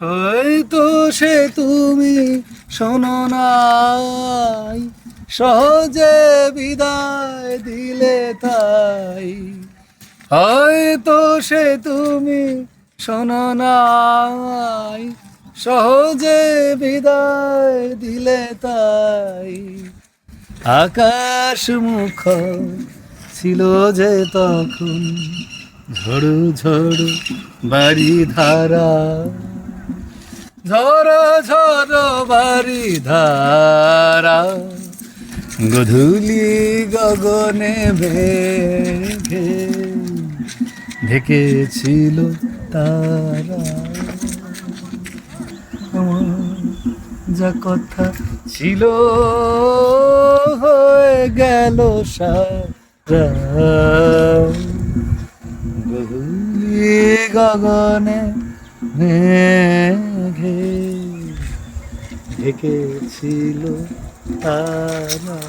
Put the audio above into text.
হয়তো সে তুমি শোনো নাই, সহজে বিদায় দিলে তাই। হয়তো সে তুমি শোনো নাই, সহজে বিদায় দিলে তাই। আকাশ মুখ ছিল যে তখন ঝড়ু ঝড়ু বাড়ি ধারা। ঝড় ঝড় বাড়ি ধারা। গধূলি গগনে ভেঙে ঢেকেছিল তারা। যা কথা ছিল হয়ে গেল সারা। গগনে মেঘে ঢেকেছিল তারা।